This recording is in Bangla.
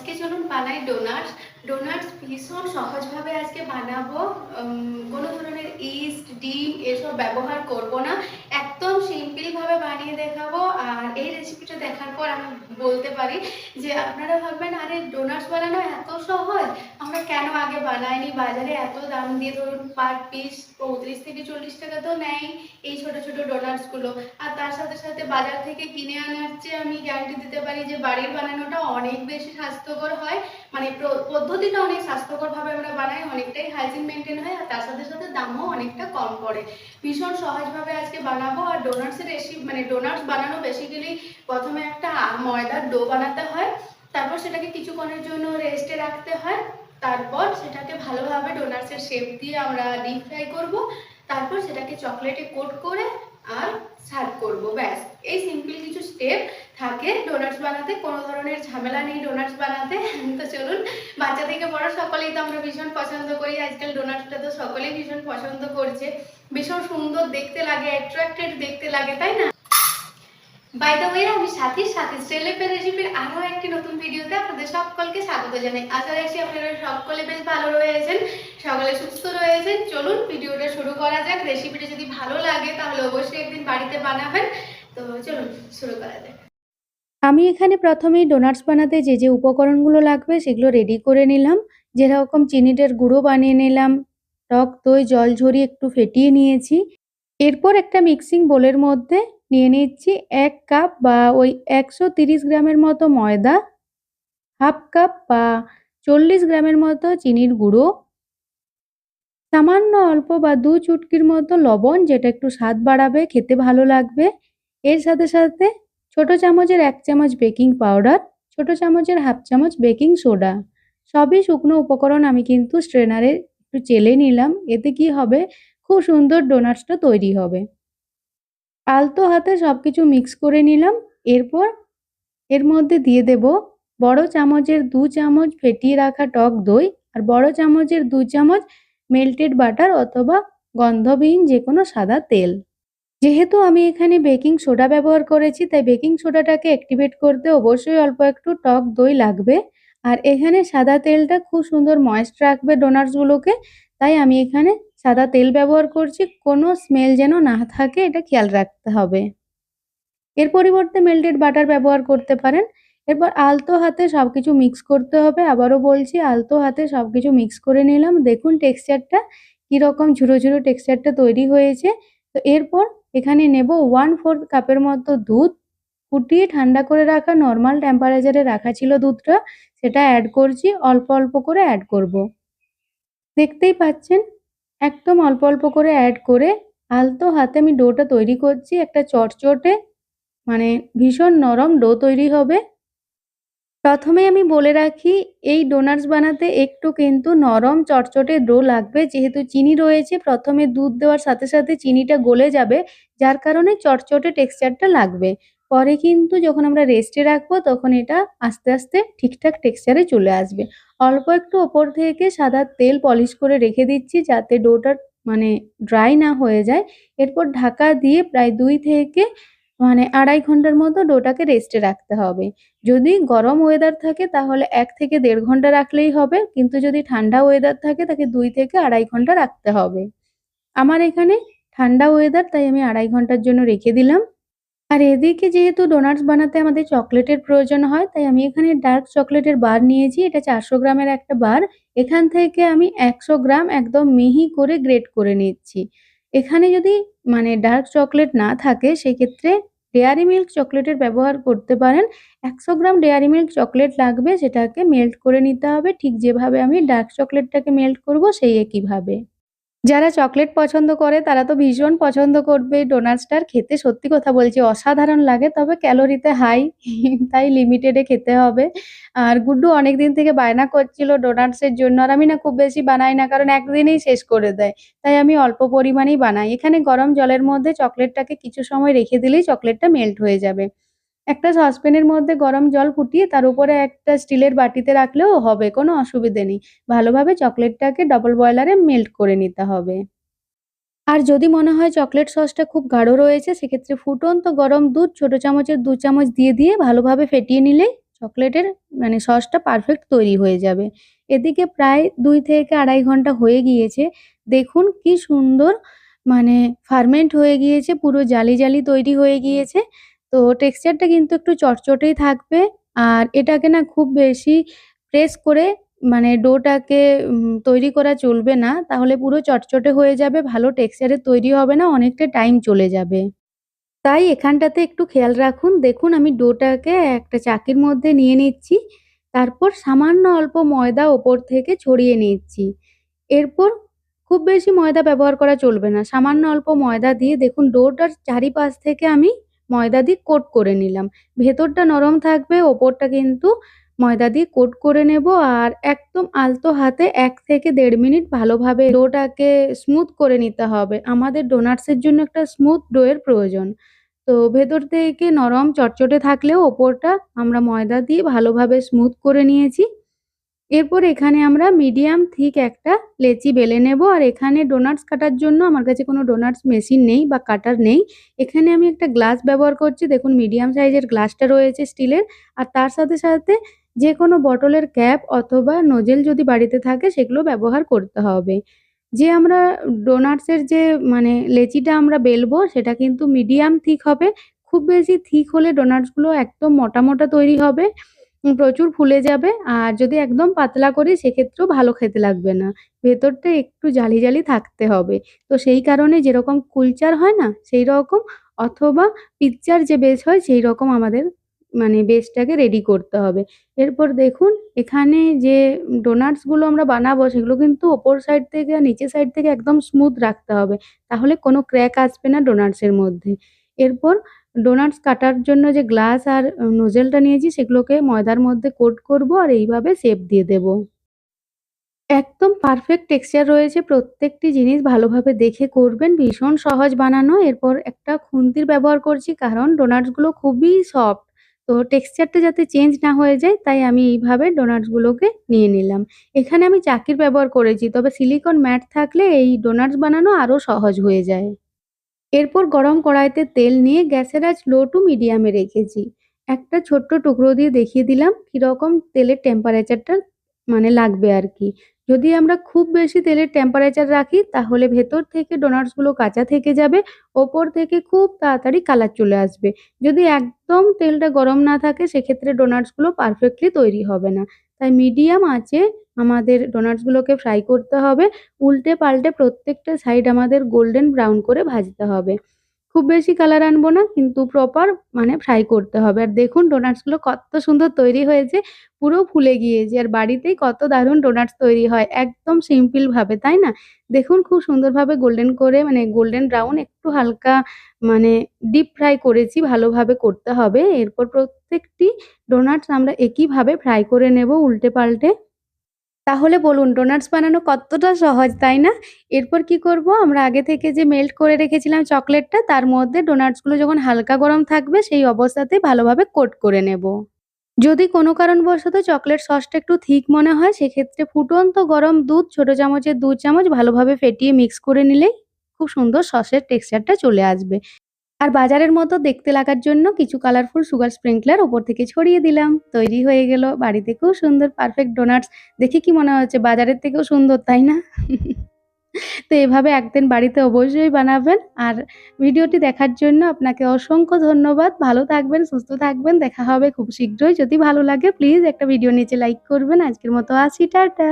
আজকে চলুন বানাই ডোনাটস ডোনাটস ভীষণ সহজভাবে আজকে বানাবো। কোনো ধরনের ইস্ট ডিম এসব ব্যবহার করব না। একদম সিম্পলভাবে বানিয়ে দেখাবো। আর এই রেসিপিটা দেখার পর আমি বলতে পারি যে আপনারা ভাববেন, আরে ডোনাটস বানানো এত সহজ? আমরা কেন আগে বানাইনি? বাজারে এত দাম দিয়ে ধরুন পার পিস পঁয়ত্রিশ থেকে চল্লিশ টাকা তো নেয় এই ছোট ছোট ডোনাটসগুলো আর তার সাথে সাথে বাজার থেকে কিনে আনার চেয়ে আমি গ্যারান্টি দিতে পারি যে বাড়ির বানানোটা অনেক বেশি স্বাস্থ্যকর হয়। মানে পদ্ধতিটা অনেক স্বাস্থ্যকরভাবে আমরা বানাই, অনেকটাই হাইজিন মেনটেন হয় আর তার সাথে সাথে দামও অনেকটা কম পড়ে। ভীষণ সহজভাবে আজকে বানাবো আর ডোনাটসের রেসিপি মানে ডোনাটস বানানো বেসিক্যালি প্রথমে একটা ময়দার ডো বানাতে হয়, তারপর সেটাকে কিছুক্ষণের জন্য রেস্টে রাখতে হয়, তারপর সেটাকে ভালোভাবে ডোনাটসের শেপ দিয়ে আমরা ডিপ ফ্রাই করব। তারপর সেটাকে চকলেটে কোট করে আর সার্ভ করব, ব্যাস। এই সিম্পল কিছু স্টেপ থাকে। ডোনাটস বানাতে কোনো ধরনের ঝামেলা নেই ডোনাটস বানাতে। তো চলুন, বাচ্চা থেকে বড় সকলেই তো আমরা ভীষণ পছন্দ করি। আজকাল ডোনাটসটা তো সকলেই ভীষণ পছন্দ করছে। ভীষণ সুন্দর দেখতে লাগে অ্যাট্রাক্টেড দেখতে লাগে, তাই না? বাই ওয়ে আমি সাথী রেসিপির আরও একটি নতুন ভিডিওতে আপনাদের সকলকে জানাই। আশা আপনারা সকলে বেশ ভালো রয়েছেন, সকলে সুস্থ রয়েছেন। চলুন ভিডিওটা শুরু করা রেসিপিটা যদি ভালো লাগে, তাহলে অবশ্যই একদিন বাড়িতে বানাবেন। তো চলুন, শুরু করা যাক। আমি এখানে প্রথমেই ডোনাটস বানাতে যে যে উপকরণগুলো লাগবে, সেগুলো রেডি করে নিলাম। যেরকম চিনিটার গুঁড়ো বানিয়ে নিলাম, টক দই, জল ঝরিয়ে একটু ফেটিয়ে নিয়েছি। এরপর একটা মিক্সিং বোলের মধ্যে নিয়ে নিচ্ছি এক কাপ বা ওই একশো গ্রামের মতো ময়দা হাফ কাপ বা চল্লিশ গ্রামের মতো চিনির গুঁড়ো। সামান্য অল্প বা দু চুটকির মতো লবণ, যেটা একটু স্বাদ বাড়াবে, খেতে ভালো লাগবে। এর সাথে সাথে ছোট চামচের এক চামচ বেকিং পাউডার, ছোট চামচের হাফ চামচ বেকিং সোডা। সবই শুকনো উপকরণ আমি কিন্তু স্ট্রেনারে একটু চেলে নিলাম। এতে কি হবে? খুব সুন্দর ডোনাটসটা তৈরি হবে। আলতো হাতে সব কিছু মিক্স করে নিলাম। এরপর এর মধ্যে দিয়ে দেব বড় চামচের দু চামচ ফেটিয়ে রাখা টক দই, আর বড় চামচের দু চামচ মেল্টেড বাটার অথবা গন্ধবিহীন যে কোনো সাদা তেল। যেহেতু আমি এখানে বেকিং সোডা ব্যবহার করেছি, তাই বেকিং সোডাটাকে অ্যাক্টিভেট করতে অবশ্যই অল্প একটু টক দই লাগবে। আর এখানে সাদা তেলটা খুব সুন্দর ময়েস্ট রাখবে ডোনাটসগুলোকে তাই আমি এখানে সাদা তেল ব্যবহার করছি। কোনো স্মেল যেন না থাকে, এটা খেয়াল রাখতে হবে। এর পরিবর্তে মেল্টেড বাটার ব্যবহার করতে পারেন। এরপর আলতো হাতে সব কিছু মিক্স করতে হবে। আবারও বলছি, আলতো হাতে সব কিছু মিক্স করে নিলাম। দেখুন টেক্সচারটা কীরকম ঝুরো ঝুরো টেক্সচারটা তৈরি হয়েছে। তো এরপর এখানে নেব ওয়ান ফোর্থ কাপের মতো দুধ। ফুটিয়ে ঠান্ডা করে রাখা নর্মাল টেম্পারেচারে রাখা ছিল দুধটা। সেটা অ্যাড করছি, অল্প অল্প করে অ্যাড করব। দেখতেই পাচ্ছেন, একদম অল্প অল্প করে অ্যাড করে আলতো হাতে আমি ডোটা তৈরি করছি। একটা চটচটে মানে ভীষণ নরম ডো তৈরি হবে। প্রথমে আমি বলে রাখি, এই ডোনাটস বানাতে একটু কিন্তু নরম চটচটে ডো লাগবে। যেহেতু চিনি রয়েছে, প্রথমে দুধ দেওয়ার সাথে সাথে চিনিটা গলে যাবে, যার কারণে চটচটে টেক্সচারটা লাগবে। পরে কিন্তু যখন আমরা রেস্টে রাখব, তখন এটা আস্তে আস্তে ঠিকঠাক টেক্সচারে চলে আসবে। অল্প একটু ওপর থেকে সাদা তেল পলিশ করে রেখে দিচ্ছি, যাতে ডোটা মানে ড্রাই না হয়ে যায়। এরপর ঢাকা দিয়ে প্রায় দুই থেকে মানে আড়াই ঘণ্টার মতো ডোটাকে রেস্টে রাখতে হবে। যদি গরম ওয়েদার থাকে তাহলে এক থেকে দেড় ঘণ্টা রাখলেই হবে, কিন্তু যদি ঠান্ডা ওয়েদার থাকে তাকে দুই থেকে আড়াই ঘণ্টা রাখতে হবে। আমার এখানে ঠান্ডা ওয়েদার তাই আমি আড়াই ঘণ্টার জন্য রেখে দিলাম। আর এদিকে যেহেতু ডোনাটস বানাতে আমাদের চকলেটের প্রয়োজন হয়, তাই আমি এখানে ডার্ক চকলেটের বার নিয়েছি। এটা চারশো গ্রামের একটা বার এখান থেকে আমি একশো গ্রাম একদম মিহি করে গ্রেট করে নিচ্ছি। এখানে যদি মানে ডার্ক চকলেট না থাকে, সেক্ষেত্রে ডেয়ারি মিল্ক চকলেটের ব্যবহার করতে পারেন। একশো গ্রাম ডেয়ারি মিল্ক চকলেট লাগবে সেটাকে মেল্ট করে নিতে হবে। ঠিক যেভাবে আমি ডার্ক চকলেটটাকে মেল্ট করব, সেই একইভাবে। যারা চকলেট পছন্দ করে, তারা তো ভীষণ পছন্দ করবে। ডোনাটসটার খেতে সত্যি কথা বলছি, অসাধারণ লাগে, তবে ক্যালোরিতে হাই, তাই লিমিটেডে খেতে হবে। আর গুড্ডু অনেক দিন থেকে বায়না করছিল ডোনাটসের জন্য, আর আমি না খুব বেশি বানাই না, কারণ একদিনেই শেষ করে দেয়। তাই আমি অল্প পরিমাণেই বানাই। এখানে গরম জলের মধ্যে চকলেটটাকে কিছু সময় রেখে দিলেই চকলেটটা মেল্ট হয়ে যাবে। একটা সসপ্যানের মধ্যে গরম জল ফুটিয়ে তার উপরে একটা স্টিলের বাটিতে রাখলেও হবে, কোনো অসুবিধে নেই। ভালোভাবে চকলেটটাকে ডবল বয়লারে মেল্ট করে নিতে হবে। আর যদি মনে হয় চকলেট সসটা খুব গাঢ় রয়েছে, সেক্ষেত্রে ফুটন্ত গরম দুধ ছোট চামচের দু চামচ দিয়ে দিয়ে ভালোভাবে ফেটিয়ে নিলেই চকলেটের মানে সসটা পারফেক্ট তৈরি হয়ে যাবে। এদিকে প্রায় দুই থেকে আড়াই ঘণ্টা হয়ে গিয়েছে। দেখুন কি সুন্দর মানে ফার্মেন্ট হয়ে গিয়েছে, পুরো জালি জালি তৈরি হয়ে গিয়েছে। তো টেক্সচারটা কিন্তু একটু চটচটেই থাকবে। আর এটাকে না খুব বেশি প্রেস করে মানে ডোটাকে তৈরি করা চলবে না। তাহলে পুরো চটচটে হয়ে যাবে, ভালো টেক্সচারে তৈরি হবে না, অনেকটা টাইম চলে যাবে। তাই এখানটাতে একটু খেয়াল রাখুন। দেখুন, আমি ডোটাকে একটা চাকির মধ্যে নিয়ে নিচ্ছি, তারপর সামান্য অল্প ময়দা ওপর থেকে ছড়িয়ে নিচ্ছি। এরপর খুব বেশি ময়দা ব্যবহার করা চলবে না। সামান্য অল্প ময়দা দিয়ে দেখুন, ডোটার চারিপাশ থেকে আমি ময়দা দিয়ে কোট করে নিলাম। ভেতরটা নরম থাকবে, ওপরটা কিন্তু ময়দা দিয়ে কোট করে নেব আর একদম আলতো হাতে এক থেকে দেড় মিনিট ভালোভাবে ডোটাকে স্মুথ করে নিতে হবে। আমাদের ডোনাটসের জন্য একটা স্মুথ ডোয়ের প্রয়োজন। তো ভেতর থেকে নরম চটচটে থাকলেও ওপরটা আমরা ময়দা দিয়ে ভালোভাবে স্মুথ করে নিয়েছি। এরপর এখানে আমরা মিডিয়াম থিক একটা লেচি বেলে নেব। আর এখানে ডোনাটস কাটার জন্য আমার কাছে কোনো ডোনাটস মেশিন নেই বা কাটার নেই। এখানে আমি একটা গ্লাস ব্যবহার করছি। দেখুন মিডিয়াম সাইজের গ্লাসটা রয়েছে স্টিলের আর তার সাথে সাথে যে কোনো বটলের ক্যাপ অথবা নোজেল যদি বাড়িতে থাকে, সেগুলো ব্যবহার করতে হবে। যে আমরা ডোনাটসের যে মানে লেচিটা আমরা বেলবো, সেটা কিন্তু মিডিয়াম থিক হবে। খুব বেশি থিক হলে ডোনাটসগুলো একদম মোটা মোটা তৈরি হবে। প্রচুর ফুলে যাবে। আর যদি একদম পাতলা করি, সেক্ষেত্রেও ভালো খেতে লাগবে না। ভেতরটা একটু জালি জালি থাকতে হবে। তো সেই কারণে যেরকম কুলচার হয় না, সেই রকম অথবা পিৎজার যে বেশ হয়, সেই রকম আমাদের মানে বেসটাকে রেডি করতে হবে। এরপর দেখুন, এখানে যে ডোনাটসগুলো আমরা বানাবো, সেগুলো কিন্তু ওপর সাইড থেকে আর নিচের সাইড থেকে একদম স্মুথ রাখতে হবে। তাহলে কোনো ক্র্যাক আসবে না ডোনাটসের মধ্যে। এরপর ডোনাটস কাটার জন্য যে গ্লাস আর নোজেলটা নিয়েছি, সেগুলোকে ময়দার মধ্যে কোট করব আর এইভাবে শেপ দিয়ে দেব। একদম পারফেক্ট টেক্সচার রয়েছে, প্রত্যেকটি জিনিস ভালোভাবে দেখে করবেন, ভীষণ সহজ বানানো। এরপর একটা খুন্তির ব্যবহার করছি, কারণ ডোনাটসগুলো খুবই সফট তো টেক্সচারটা যাতে চেঞ্জ না হয়ে যায়, তাই আমি এইভাবে ডোনাটসগুলোকে নিয়ে নিলাম। এখানে আমি চাকির ব্যবহার করেছি, তবে সিলিকন ম্যাট থাকলে এই ডোনাটস বানানো আরও সহজ হয়ে যায়। এরপর গরম কড়াইতে তেল নিয়ে গ্যাসের আজ লো টু মিডিয়ামে রেখেছি। একটা ছোট্ট টুকরো দিয়ে দেখিয়ে দিলাম কীরকম তেলের টেম্পারেচারটা মানে লাগবে আর কি। যদি আমরা খুব বেশি তেলের টেম্পারেচার রাখি, তাহলে ভেতর থেকে ডোনাটসগুলো কাঁচা থেকে যাবে, ওপর থেকে খুব তাড়াতাড়ি কালার চলে আসবে। যদি একদম তেলটা গরম না থাকে, সেক্ষেত্রে ডোনাটসগুলো পারফেক্টলি তৈরি হবে না। তাই মিডিয়াম আঁচে আমাদের ডোনাটসগুলোকে ফ্রাই করতে হবে। উল্টে পাল্টে প্রত্যেকটা সাইড আমাদের গোল্ডেন ব্রাউন করে ভাজতে হবে। খুব বেশি কালার আনব না, কিন্তু প্রপার মানে ফ্রাই করতে হবে। আর দেখুন ডোনাটসগুলো কত সুন্দর তৈরি হয়েছে, পুরো ফুলে গিয়েছে। আর বাড়িতেই কত দারুণ ডোনাটস তৈরি হয়, একদম সিম্পল ভাবে, তাই না? দেখুন খুব সুন্দরভাবে গোল্ডেন করে মানে গোল্ডেন ব্রাউন একটু হালকা মানে ডিপ ফ্রাই করেছি, ভালোভাবে করতে হবে। এরপর প্রত্যেকটি ডোনাটস আমরা একইভাবে ফ্রাই করে নেব উল্টে পাল্টে। তাহলে বলুন ডোনাটস বানানো কতটা সহজ, তাই না? এরপর কি করব? আমরা আগে থেকে যে মেল্ট করে রেখেছিলাম চকলেটটা তার মধ্যে ডোনাটসগুলো যখন হালকা গরম থাকবে, সেই অবস্থাতে ভালোভাবে কোট করে নেব। যদি কোনো কারণবশত চকলেট সসটা একটু থিক মনে হয়, সেক্ষেত্রে ফুটন্ত গরম দুধ, ছোট চামচের দু চামচ ভালোভাবে ফেটিয়ে মিক্স করে নিলেই খুব সুন্দর সসের টেক্সচারটা চলে আসবে। আর বাজারের মতো দেখতে লাগার জন্য কিছু কালারফুল সুগার স্প্রিঙ্কলার ওপর থেকে ছড়িয়ে দিলাম। তৈরি হয়ে গেল। বাড়িতে খুব সুন্দর পারফেক্ট ডোনাটস দেখে কি মনে হচ্ছে? বাজারের থেকেও সুন্দর, তাই না? তো এভাবে একদিন বাড়িতে অবশ্যই বানাবেন। আর ভিডিওটি দেখার জন্য আপনাকে অসংখ্য ধন্যবাদ। ভালো থাকবেন, সুস্থ থাকবেন। দেখা হবে খুব শীঘ্রই। যদি ভালো লাগে প্লিজ একটা ভিডিও নিচে লাইক করবেন। আজকের মতো আসি, টাটা।